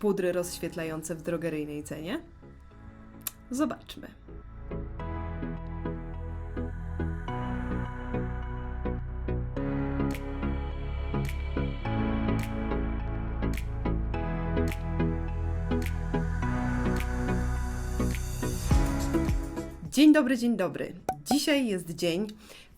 pudry rozświetlające w drogeryjnej cenie? Zobaczmy. Dzień dobry, dzień dobry. Dzisiaj jest dzień,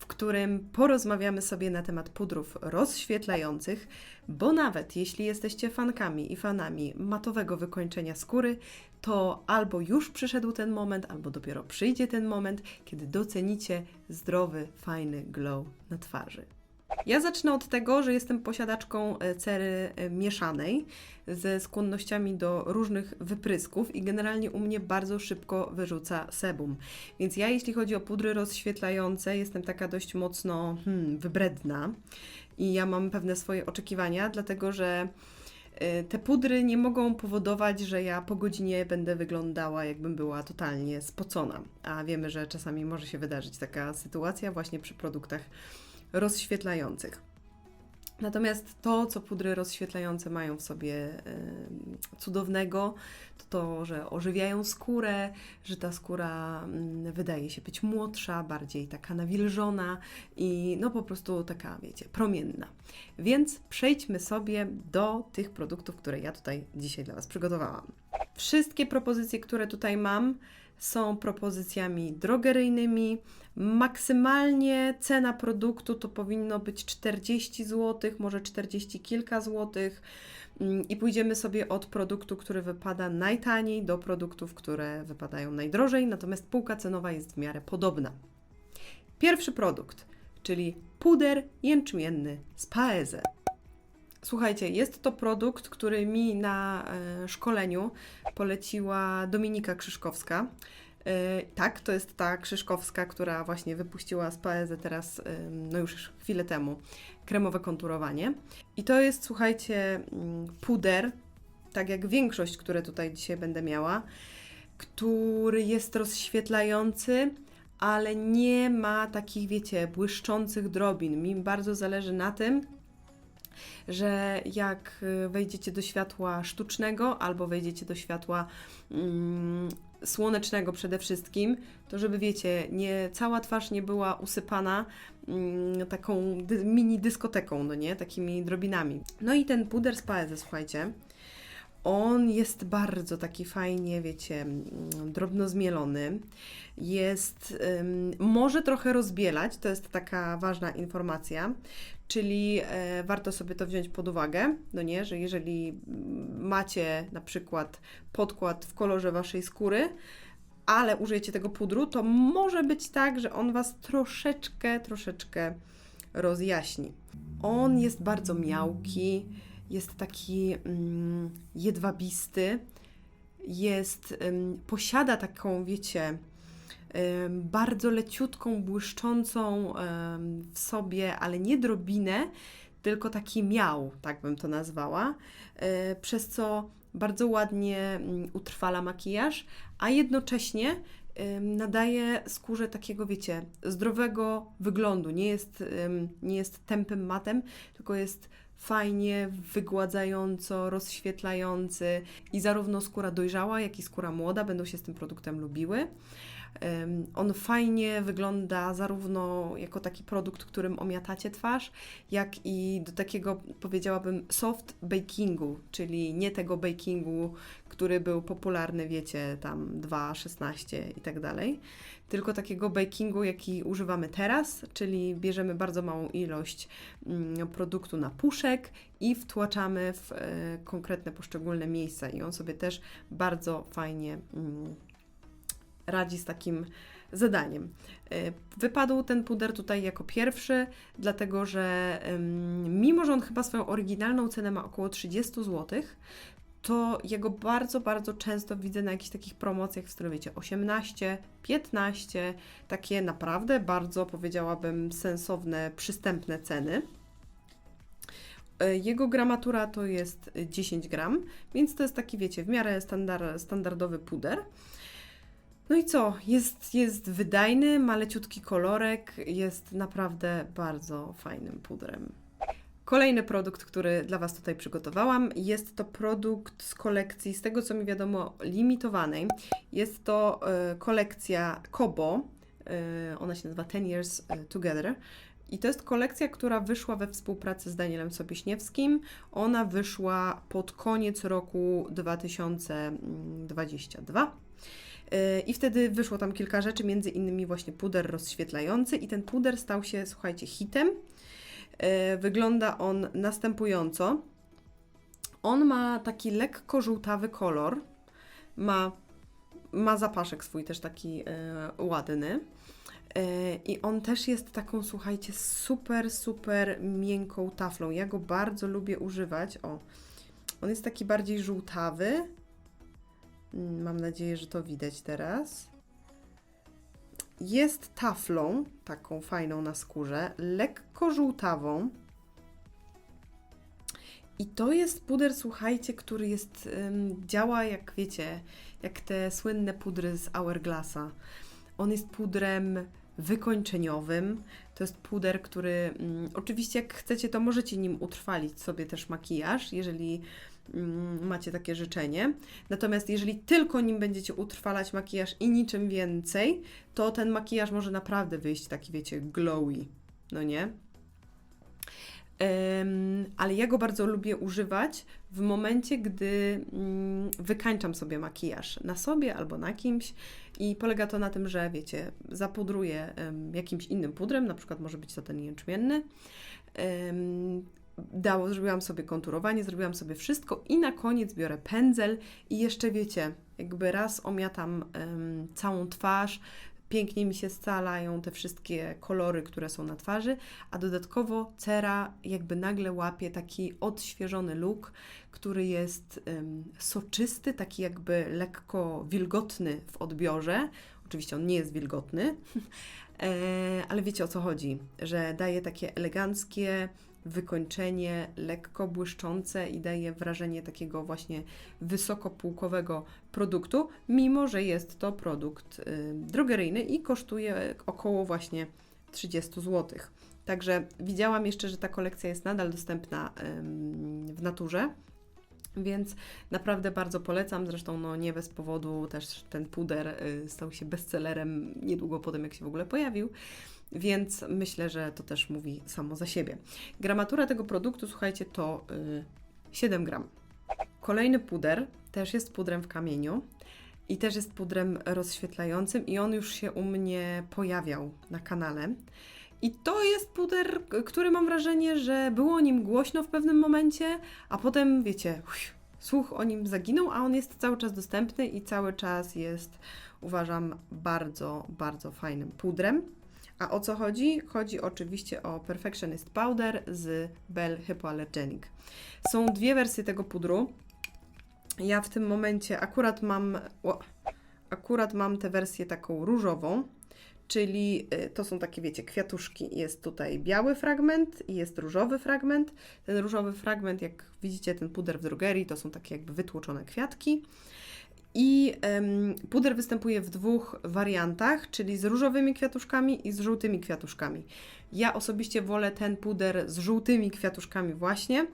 którym porozmawiamy sobie na temat pudrów rozświetlających, bo nawet jeśli jesteście fankami i fanami matowego wykończenia skóry, to albo już przyszedł ten moment, albo dopiero przyjdzie ten moment, kiedy docenicie zdrowy, fajny glow na twarzy. Ja zacznę od tego, że jestem posiadaczką e, cery e, mieszanej ze skłonnościami do różnych wyprysków i generalnie u mnie bardzo szybko wyrzuca sebum. Więc ja, jeśli chodzi o pudry rozświetlające, jestem taka dość mocno hmm, wybredna i ja mam pewne swoje oczekiwania, dlatego że e, te pudry nie mogą powodować, że ja po godzinie będę wyglądała, jakbym była totalnie spocona. A wiemy, że czasami może się wydarzyć taka sytuacja właśnie przy produktach rozświetlających. Natomiast to, co pudry rozświetlające mają w sobie cudownego, to to, że ożywiają skórę, że ta skóra y, wydaje się być młodsza, bardziej taka nawilżona i no po prostu taka, wiecie, promienna. Więc przejdźmy sobie do tych produktów, które ja tutaj dzisiaj dla Was przygotowałam. Wszystkie propozycje, które tutaj mam, są propozycjami drogeryjnymi. Maksymalnie cena produktu to powinno być 40 zł, może 40 kilka złotych. Mm, I pójdziemy sobie od produktu, który wypada najtaniej, do produktów, które wypadają najdrożej, natomiast półka cenowa jest w miarę podobna. Pierwszy produkt, czyli puder jęczmienny z Paeze. Słuchajcie, jest to produkt, który mi na e, szkoleniu poleciła Dominika Krzyszkowska. E, tak, to jest ta Krzyszkowska, która właśnie wypuściła z Paeze teraz, no już chwilę temu, kremowe konturowanie. I to jest, słuchajcie, mm, puder, tak jak większość, które tutaj dzisiaj będę miała, który jest rozświetlający, ale nie ma takich, wiecie, błyszczących drobin. Mi bardzo zależy na tym, że jak y, wejdziecie do światła sztucznego albo wejdziecie do światła mm, słonecznego przede wszystkim, to żeby wiecie, nie, cała twarz nie była usypana mm, taką dy, mini dyskoteką, no nie, takimi drobinami. No i ten puder z Paeze, słuchajcie, on jest bardzo taki fajnie, wiecie, mm, drobno zmielony. Jest, um, może trochę rozbielać, to jest taka ważna informacja, czyli e, warto sobie to wziąć pod uwagę, no nie, że jeżeli macie na przykład podkład w kolorze waszej skóry, ale użyjecie tego pudru, to może być tak, że on was troszeczkę, troszeczkę rozjaśni. On jest bardzo miałki, jest taki mm, jedwabisty, jest, ym, posiada taką, wiecie, bardzo leciutką, błyszczącą w sobie, ale nie drobinę, tylko taki miał, tak bym to nazwała, y, przez co bardzo ładnie mm, utrwala makijaż, a jednocześnie nadaje skórze takiego, wiecie, zdrowego wyglądu. Nie jest, nie jest tępym matem, tylko jest fajnie, wygładzająco, rozświetlający i zarówno skóra dojrzała, jak i skóra młoda będą się z tym produktem lubiły. On fajnie wygląda zarówno jako taki produkt, którym omiatacie twarz, jak i do takiego, powiedziałabym, soft bakingu, czyli nie tego bakingu, który był popularny, wiecie, tam 2,16 i tak dalej, tylko takiego bakingu, jaki używamy teraz, czyli bierzemy bardzo małą ilość mm, produktu na puszek i wtłaczamy w e, konkretne poszczególne miejsca i on sobie też bardzo fajnie mm, radzi z takim zadaniem. E, wypadł ten puder tutaj jako pierwszy, dlatego że mimo, że on chyba swoją oryginalną cenę ma około 30 zł, to jego bardzo, bardzo często widzę na jakichś takich promocjach w stylu, wiecie, 18, 15, takie naprawdę bardzo, powiedziałabym, sensowne, przystępne ceny. E, jego gramatura to jest 10 gram, więc to jest taki, wiecie, w miarę standard, standardowy puder. No i co? Jest, jest wydajny, ma leciutki kolorek, jest naprawdę bardzo fajnym pudrem. Kolejny produkt, który dla Was tutaj przygotowałam, jest to produkt z kolekcji, z tego co mi wiadomo, limitowanej. Jest to e, kolekcja Kobo. E, ona się nazywa 10 Years e, Together. I to jest kolekcja, która wyszła we współpracy z Danielem Sobieśniewskim. Ona wyszła pod koniec roku 2022. I wtedy wyszło tam kilka rzeczy, między innymi właśnie puder rozświetlający i ten puder stał się, słuchajcie, hitem. E, Wygląda on następująco. On ma taki lekko żółtawy kolor, ma, ma zapaszek swój też taki e, ładny. E, I on też jest taką, słuchajcie, super, super miękką taflą. Ja go bardzo lubię używać. O, on jest taki bardziej żółtawy. Mm, Mam nadzieję, że to widać teraz. Jest taflą, taką fajną na skórze, lekko żółtawą. I to jest puder, słuchajcie, który jest, działa jak wiecie, jak te słynne pudry z Hourglassa. On jest pudrem wykończeniowym. To jest puder, który mm, oczywiście jak chcecie, to możecie nim utrwalić sobie też makijaż, jeżeli macie takie życzenie. Natomiast jeżeli tylko nim będziecie utrwalać makijaż i niczym więcej, to ten makijaż może naprawdę wyjść taki, wiecie, glowy, no nie? Em, ale ja go bardzo lubię używać w momencie, gdy mm, wykańczam sobie makijaż na sobie albo na kimś i polega to na tym, że wiecie, zapudruję em, jakimś innym pudrem, na przykład może być to ten jęczmienny. Em, dało, zrobiłam sobie konturowanie, zrobiłam sobie wszystko i na koniec biorę pędzel i jeszcze wiecie, jakby raz omiatam em, całą twarz, pięknie mi się scalają te wszystkie kolory, które są na twarzy, a dodatkowo cera jakby nagle łapie taki odświeżony look, który jest em, soczysty, taki jakby lekko wilgotny w odbiorze. Oczywiście on nie jest wilgotny, e, ale wiecie o co chodzi, że daje takie eleganckie wykończenie, lekko błyszczące i daje wrażenie takiego właśnie wysokopółkowego produktu, mimo że jest to produkt y, drogeryjny i kosztuje około właśnie 30 zł. Także widziałam jeszcze, że ta kolekcja jest nadal dostępna w naturze. Więc naprawdę bardzo polecam. Zresztą no, nie bez powodu też ten puder y, stał się bestsellerem niedługo po tym, jak się w ogóle pojawił. Więc myślę, że to też mówi samo za siebie. Gramatura tego produktu, słuchajcie, to y, 7 gram. Kolejny puder też jest pudrem w kamieniu i też jest pudrem rozświetlającym i on już się u mnie pojawiał na kanale. I to jest puder, który mam wrażenie, że było o nim głośno w pewnym momencie, a potem, wiecie, słuch o nim zaginął, a on jest cały czas dostępny i cały czas jest, uważam, bardzo, bardzo fajnym pudrem. A o co chodzi? Chodzi oczywiście o Perfectionist Powder z Bell Hypoallergenic. Są dwie wersje tego pudru. Ja w tym momencie akurat mam, o, akurat mam tę wersję taką różową, czyli y, to są takie, wiecie, kwiatuszki. Jest tutaj biały fragment i jest różowy fragment. Ten różowy fragment, jak widzicie, ten puder w drogerii, to są takie jakby wytłoczone kwiatki. I em, puder występuje w dwóch wariantach, czyli z różowymi kwiatuszkami i z żółtymi kwiatuszkami. Ja osobiście wolę ten puder z żółtymi kwiatuszkami właśnie,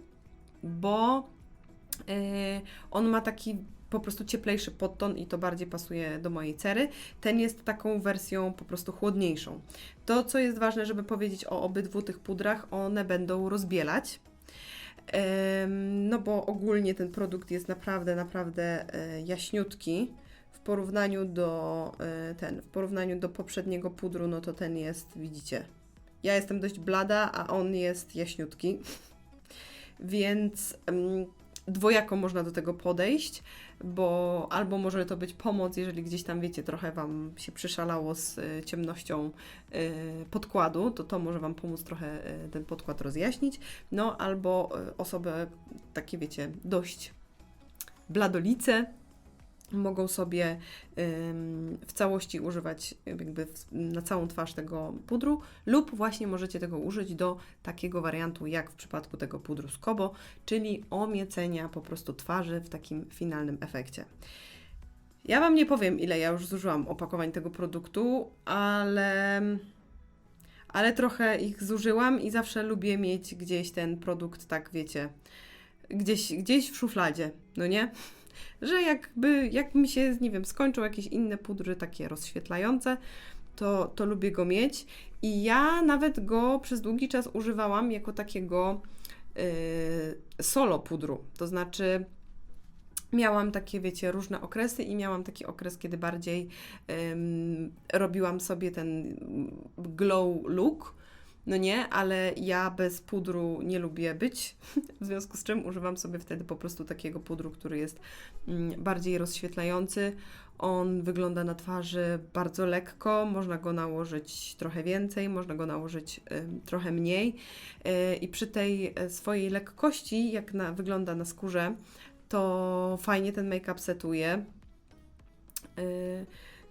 bo e, on ma taki po prostu cieplejszy podton i to bardziej pasuje do mojej cery. Ten jest taką wersją po prostu chłodniejszą. To, co jest ważne, żeby powiedzieć o obydwu tych pudrach, one będą rozbielać. No bo ogólnie ten produkt jest naprawdę, naprawdę e, jaśniutki w porównaniu do e, ten, w porównaniu do poprzedniego pudru, no to ten jest, widzicie. Ja jestem dość blada, a on jest jaśniutki. Więc dwojako można do tego podejść, bo albo może to być pomoc, jeżeli gdzieś tam wiecie, trochę Wam się przyszalało z e, ciemnością e, podkładu, to to może Wam pomóc trochę e, ten podkład rozjaśnić. No albo osoby takie, wiecie, dość bladolice mogą sobie w całości używać jakby na całą twarz tego pudru lub właśnie możecie tego użyć do takiego wariantu jak w przypadku tego pudru z Kobo, czyli omiecenia po prostu twarzy w takim finalnym efekcie. Ja Wam nie powiem, ile ja już zużyłam opakowań tego produktu, ale ale trochę ich zużyłam i zawsze lubię mieć gdzieś ten produkt, tak wiecie, gdzieś, gdzieś w szufladzie, no nie? Że jakby, jak mi się, nie wiem, skończą jakieś inne pudry takie rozświetlające, to, to lubię go mieć. I ja nawet go przez długi czas używałam jako takiego yy, solo pudru. To znaczy, miałam takie, wiecie, różne okresy i miałam taki okres, kiedy bardziej robiłam sobie ten glow look. No nie, ale ja bez pudru nie lubię być, w związku z czym używam sobie wtedy po prostu takiego pudru, który jest mm, bardziej rozświetlający. On wygląda na twarzy bardzo lekko, można go nałożyć trochę więcej, można go nałożyć trochę mniej. Y, I przy tej e, swojej lekkości, jak na, wygląda na skórze, to fajnie ten make-up setuje. Y,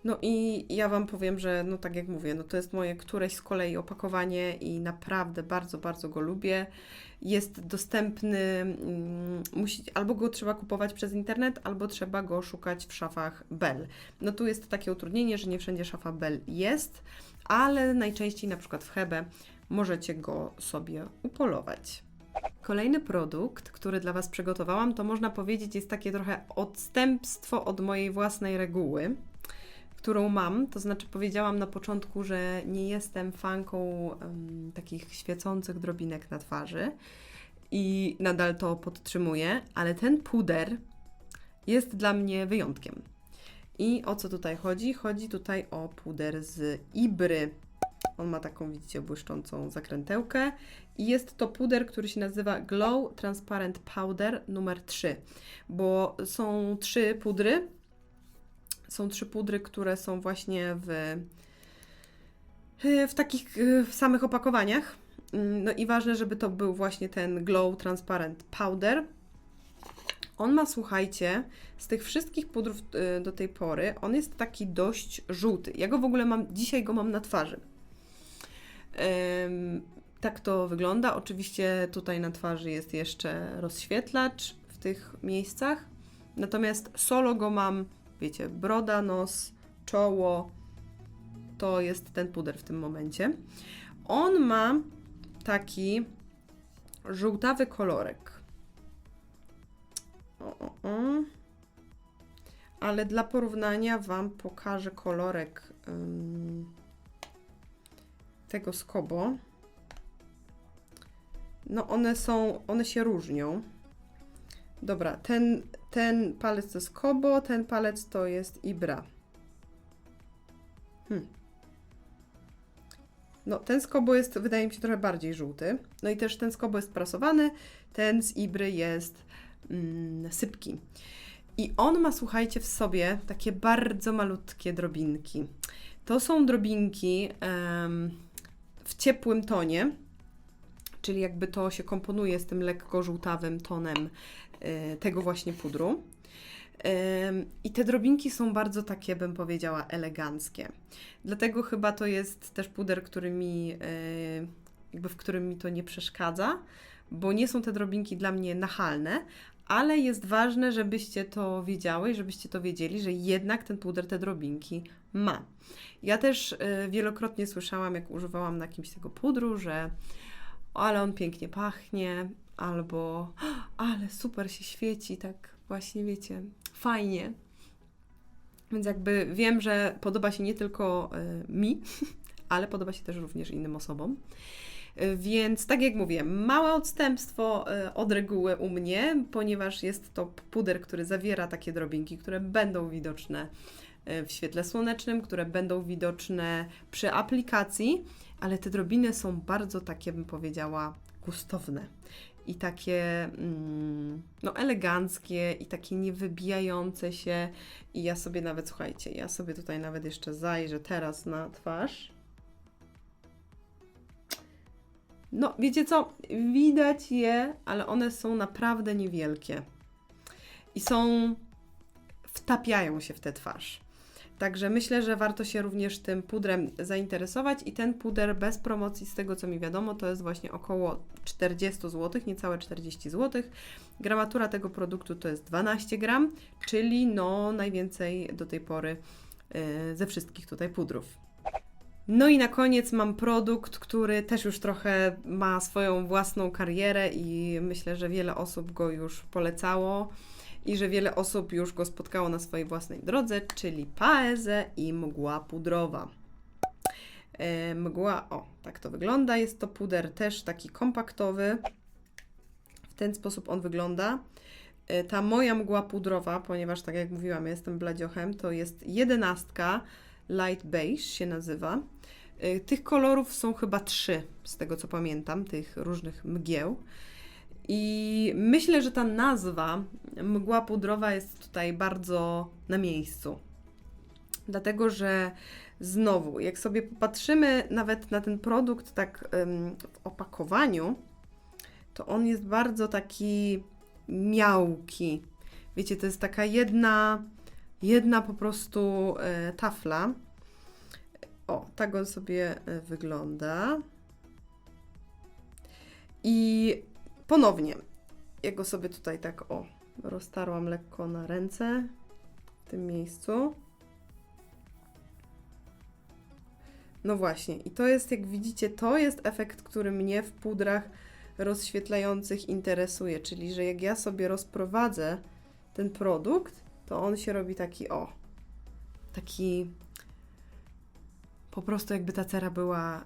no i ja Wam powiem, że no tak jak mówię, no to jest moje któreś z kolei opakowanie i naprawdę bardzo, bardzo go lubię. Jest dostępny, mm, musi, albo go trzeba kupować przez internet, albo trzeba go szukać w szafach Bell. No tu jest takie utrudnienie, że nie wszędzie szafa Bell jest, ale najczęściej na przykład w Hebe możecie go sobie upolować. Kolejny produkt, który dla Was przygotowałam, to można powiedzieć jest takie trochę odstępstwo od mojej własnej reguły, którą mam. To znaczy, powiedziałam na początku, że nie jestem fanką um, takich świecących drobinek na twarzy i nadal to podtrzymuję, ale ten puder jest dla mnie wyjątkiem. I o co tutaj chodzi? Chodzi tutaj o puder z Ibry. On ma taką, widzicie, błyszczącą zakrętełkę. I jest to puder, który się nazywa Glow Transparent Powder numer 3, bo są trzy pudry. Są trzy pudry, które są właśnie w, w takich w samych opakowaniach. No i ważne, żeby to był właśnie ten Glow Transparent Powder. On ma, słuchajcie, z tych wszystkich pudrów y, do tej pory, on jest taki dość żółty. Ja go w ogóle mam, dzisiaj go mam na twarzy. Tak to wygląda. Oczywiście tutaj na twarzy jest jeszcze rozświetlacz w tych miejscach. Natomiast solo go mam, wiecie, broda, nos, czoło. To jest ten puder w tym momencie. On ma taki żółtawy kolorek. O, o, o. Ale dla porównania Wam pokażę kolorek ym, tego Skobo. No one są, one się różnią. Dobra, ten, ten palec to jest Kobo, ten palec to jest Ibra. Hmm. No, ten z Kobo jest, wydaje mi się, trochę bardziej żółty. No i też ten z Kobo jest prasowany, ten z Ibry jest mm, sypki. I on ma, słuchajcie, w sobie takie bardzo malutkie drobinki. To są drobinki w ciepłym tonie, czyli jakby to się komponuje z tym lekko żółtawym tonem y, tego właśnie pudru. I te drobinki są bardzo takie, bym powiedziała, eleganckie. Dlatego chyba to jest też puder, który mi, y, jakby w którym mi to nie przeszkadza, bo nie są te drobinki dla mnie nachalne, ale jest ważne, żebyście to wiedziały, żebyście to wiedzieli, że jednak ten puder te drobinki ma. Ja też y, wielokrotnie słyszałam, jak używałam na kimś tego pudru, że ale on pięknie pachnie, albo ale super się świeci, tak właśnie wiecie, fajnie. Więc jakby wiem, że podoba się nie tylko y, mi, ale podoba się też również innym osobom. Y, więc tak jak mówię, małe odstępstwo y, od reguły u mnie, ponieważ jest to puder, który zawiera takie drobinki, które będą widoczne w świetle słonecznym, które będą widoczne przy aplikacji, ale te drobiny są bardzo takie, bym powiedziała, gustowne i takie mm, no, eleganckie i takie niewybijające się. I ja sobie nawet, słuchajcie, ja sobie tutaj nawet jeszcze zajrzę teraz na twarz. No, wiecie co? Widać je, ale one są naprawdę niewielkie. I są. wtapiają się w tę twarz. Także myślę, że warto się również tym pudrem zainteresować i ten puder bez promocji, z tego co mi wiadomo, to jest właśnie około 40 zł, niecałe 40 zł. Gramatura tego produktu to jest 12 gram, czyli no najwięcej do tej pory yy, ze wszystkich tutaj pudrów. No i na koniec mam produkt, który też już trochę ma swoją własną karierę i myślę, że wiele osób go już polecało i że wiele osób już go spotkało na swojej własnej drodze, czyli Paeze i mgła pudrowa. E, mgła, o, tak to wygląda. Jest to puder też taki kompaktowy. W ten sposób on wygląda. E, Ta moja mgła pudrowa, ponieważ tak jak mówiłam, ja jestem bladziochem, to jest jedenastka Light Beige się nazywa. E, Tych kolorów są chyba trzy, z tego co pamiętam, tych różnych mgieł. I myślę, że ta nazwa mgła pudrowa jest tutaj bardzo na miejscu. Dlatego, że znowu, jak sobie popatrzymy nawet na ten produkt tak ym, w opakowaniu, to on jest bardzo taki miałki. Wiecie, to jest taka jedna, jedna po prostu e, tafla. O, tak on sobie e, wygląda. I ponownie, ja go sobie tutaj tak o, roztarłam lekko na ręce w tym miejscu. No właśnie, i to jest, jak widzicie, to jest efekt, który mnie w pudrach rozświetlających interesuje, czyli że jak ja sobie rozprowadzę ten produkt, to on się robi taki o, taki po prostu jakby ta cera była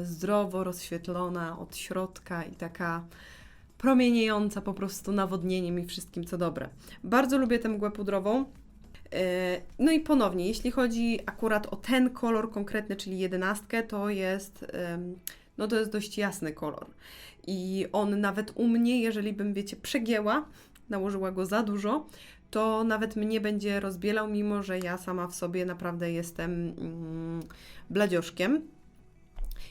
y, zdrowo rozświetlona od środka i taka promieniejąca po prostu nawodnieniem i wszystkim co dobre. Bardzo lubię tę mgłę pudrową. E, No i ponownie, jeśli chodzi akurat o ten kolor konkretny, czyli jedenastkę, to jest, no to jest dość jasny kolor. I on nawet u mnie, jeżeli bym, wiecie, przegięła, nałożyła go za dużo, to nawet mnie będzie rozbielał, mimo że ja sama w sobie naprawdę jestem mm, bladzioszkiem.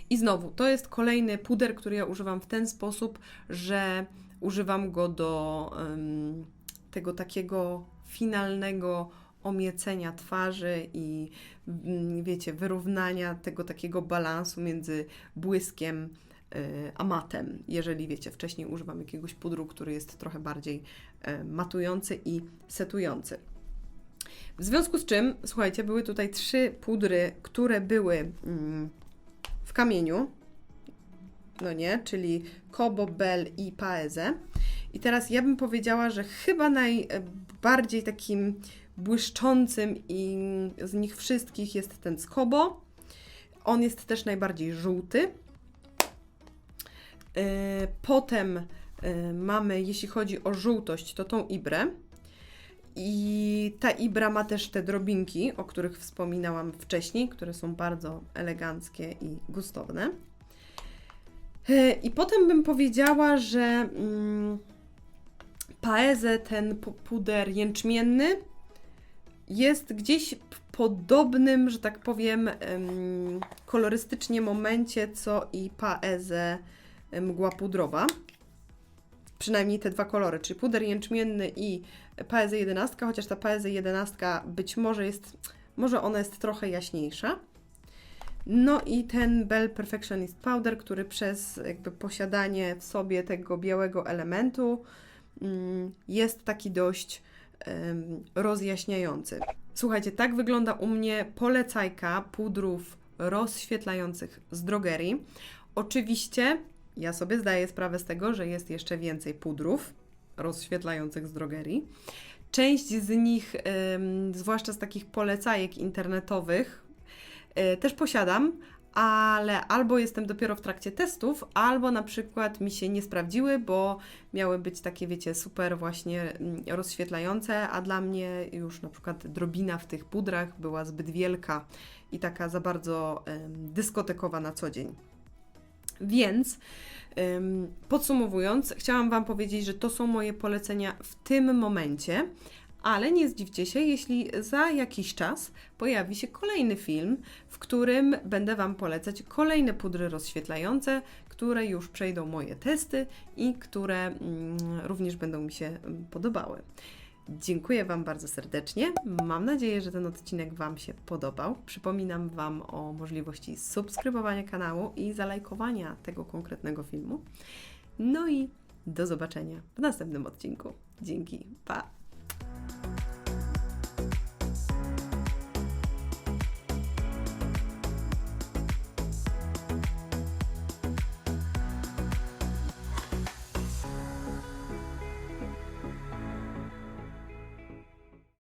I znowu, to jest kolejny puder, który ja używam w ten sposób, że używam go do em, tego takiego finalnego omiecenia twarzy i mm, wiecie, wyrównania tego takiego balansu między błyskiem y, a matem. Jeżeli wiecie, wcześniej używam jakiegoś pudru, który jest trochę bardziej e, matujący i setujący. W związku z czym, słuchajcie, były tutaj trzy pudry, które były mm, w kamieniu, no nie, czyli Kobo, Bell i Paeze. I teraz ja bym powiedziała, że chyba najbardziej takim błyszczącym i z nich wszystkich jest ten Kobo. On jest też najbardziej żółty. Yy, Potem yy, mamy, jeśli chodzi o żółtość, to tą ibrę. I ta ibra ma też te drobinki, o których wspominałam wcześniej, które są bardzo eleganckie i gustowne. E, I potem bym powiedziała, że mm, Paeze, ten pu- puder jęczmienny, jest gdzieś w podobnym, że tak powiem, em, kolorystycznie momencie, co i Paeze e, mgła pudrowa. Przynajmniej te dwa kolory, czyli puder jęczmienny i Paeze 11, chociaż ta Paeze 11 być może jest, może ona jest trochę jaśniejsza. No i ten Bell Perfectionist Powder, który przez jakby posiadanie w sobie tego białego elementu mm, jest taki dość rozjaśniający. Słuchajcie, tak wygląda u mnie polecajka pudrów rozświetlających z drogerii. Oczywiście ja sobie zdaję sprawę z tego, że jest jeszcze więcej pudrów rozświetlających z drogerii. Część z nich, zwłaszcza z takich polecajek internetowych, e, też posiadam, ale albo jestem dopiero w trakcie testów, albo na przykład mi się nie sprawdziły, bo miały być takie, wiecie, super właśnie mm, rozświetlające, a dla mnie już na przykład drobina w tych pudrach była zbyt wielka i taka za bardzo dyskotekowa na co dzień. Więc podsumowując, chciałam Wam powiedzieć, że to są moje polecenia w tym momencie, ale nie zdziwcie się, jeśli za jakiś czas pojawi się kolejny film, w którym będę Wam polecać kolejne pudry rozświetlające, które już przejdą moje testy i które mm, również będą mi się mm, podobały. Dziękuję Wam bardzo serdecznie. Mam nadzieję, że ten odcinek Wam się podobał. Przypominam Wam o możliwości subskrybowania kanału i zalajkowania tego konkretnego filmu. No i do zobaczenia w następnym odcinku. Dzięki, pa!